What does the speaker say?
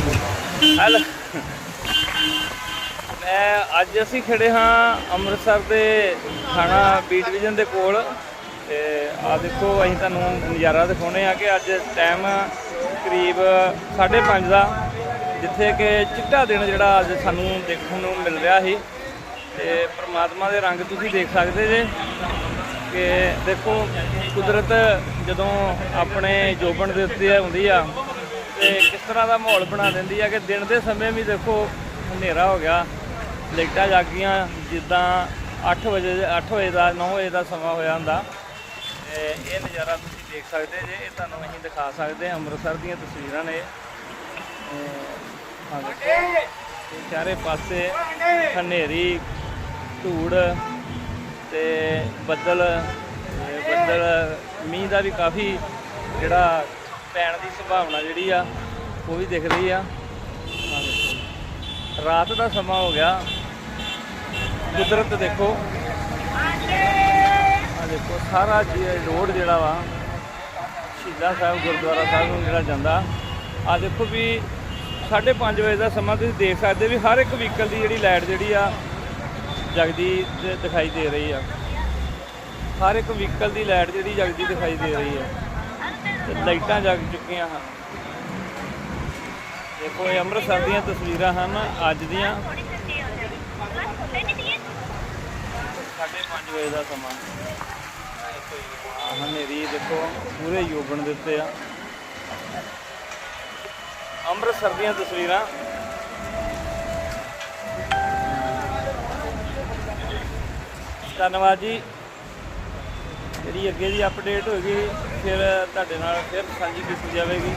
Hello. ਮੈਂ ਅੱਜ ਅਸੀਂ ਖੜੇ ਹਾਂ ਅੰਮ੍ਰਿਤਸਰ ਦੇ ਥਾਣਾ ਬੀ ਡਿਵੀਜ਼ਨ ਦੇ ਕੋਲ। ਤੇ ਆ ਦੇਖੋ, ਅਸੀਂ ਤੁਹਾਨੂੰ ਨਜ਼ਾਰਾ ਦਿਖਾਉਣੇ ਆ ਕਿ ਅੱਜ ਟਾਈਮ ਕਰੀਬ 5:30 ਦਾ, ਜਿੱਥੇ ਕਿ ਚਿੱਟਾ ਦਿਨ ਜਿਹੜਾ ਅੱਜ ਸਾਨੂੰ ਦੇਖਣ ਨੂੰ ਮਿਲ ਰਿਹਾ ਸੀ। ਤੇ ਪ੍ਰਮਾਤਮਾ ਦੇ ਰੰਗ ਤੁਸੀਂ ਦੇਖ ਸਕਦੇ ਜੇ ਕਿ ਦੇਖੋ, ਕੁਦਰਤ ਜਦੋਂ ਆਪਣੇ ਜੋਬਨ ਦੇ ਉੱਤੇ ਆਉਂਦੀ ਆ ਤਰ੍ਹਾਂ ਦਾ ਮਾਹੌਲ ਬਣਾ ਦਿੰਦੀ ਆ ਕਿ ਦਿਨ ਦੇ ਸਮੇਂ ਵੀ ਦੇਖੋ ਹਨੇਰਾ ਹੋ ਗਿਆ, ਲਾਈਟਾਂ ਜਗ ਗਈਆਂ ਜਿੱਦਾਂ 8 ਵਜੇ 8 ਵਜੇ ਦਾ 9 ਵਜੇ ਦਾ ਸਮਾਂ ਹੋਇਆ ਹੁੰਦਾ। ਤੇ ਇਹ ਨਜ਼ਾਰਾ ਤੁਸੀਂ ਦੇਖ ਸਕਦੇ ਜੇ, ਇਹ ਤੁਹਾਨੂੰ ਅਸੀਂ ਦਿਖਾ ਸਕਦੇ ਹਾਂ, ਅੰਮ੍ਰਿਤਸਰ ਦੀਆਂ ਤਸਵੀਰਾਂ ਨੇ। ਤੇ ਚਾਰੇ ਪਾਸੇ ਹਨੇਰੀ, ਧੂੜ ਤੇ ਬੱਦਲ ਬੱਦਲ, ਮੀਂਹ ਦਾ ਵੀ ਕਾਫੀ ਜਿਹੜਾ ਪੈਣ ਦੀ ਸੰਭਾਵਨਾ ਜਿਹੜੀ ਆ ਉਹ ਵੀ ਦਿਖ ਰਹੀ ਆ। ਰਾਤ ਦਾ ਸਮਾਂ ਹੋ ਗਿਆ। ਕੁਦਰਤ ਦੇਖੋ। ਆ ਦੇਖੋ, ਸਾਰਾ ਰੋਡ ਜਿਹੜਾ ਵਾ, ਸ਼ਹੀਦਾਂ ਸਾਹਿਬ, ਗੁਰਦੁਆਰਾ ਸਾਹਿਬ ਨੂੰ ਜਿਹੜਾ ਜਾਂਦਾ। ਆ ਦੇਖੋ ਵੀ 5:30 ਵਜੇ ਦਾ ਸਮਾਂ, ਤੁਸੀਂ ਦੇਖ ਸਕਦੇ ਵੀ ਹਰ ਇੱਕ ਵਹੀਕਲ ਦੀ ਜਿਹੜੀ ਲਾਈਟ ਜਿਹੜੀ ਆ, ਜਗਦੀ ਦਿਖਾਈ ਦੇ ਰਹੀ ਆ। ਹਰ ਇੱਕ ਵਹੀਕਲ ਦੀ ਲਾਈਟ ਜਿਹੜੀ ਜਗਦੀ ਦਿਖਾਈ ਦੇ ਰਹੀ ਆ। ਤੇ ਲਾਈਟਾਂ ਜਗ ਚੁੱਕੀਆਂ ਹਨ। ਦੇਖੋ, ਇਹ ਅੰਮ੍ਰਿਤਸਰ ਦੀਆਂ ਤਸਵੀਰਾਂ ਹਨ, ਅੱਜ ਦੀਆਂ। 5:30 ਵਜੇ ਦਾ ਸਮਾਂ। ਹਨੇਰੀ, ਦੇਖੋ, ਪੂਰੇ ਯੋਬਨ ਦਿੱਤੇ ਆ। ਅੰਮ੍ਰਿਤਸਰ ਦੀਆਂ ਤਸਵੀਰਾਂ। ਧੰਨਵਾਦ ਜੀ। ਜਿਹੜੀ ਅੱਗੇ ਦੀ ਅਪਡੇਟ ਹੋਏਗੀ, ਫਿਰ ਤੁਹਾਡੇ ਨਾਲ ਫਿਰ ਸਾਂਝੀ ਕੀਤੀ ਜਾਵੇਗੀ।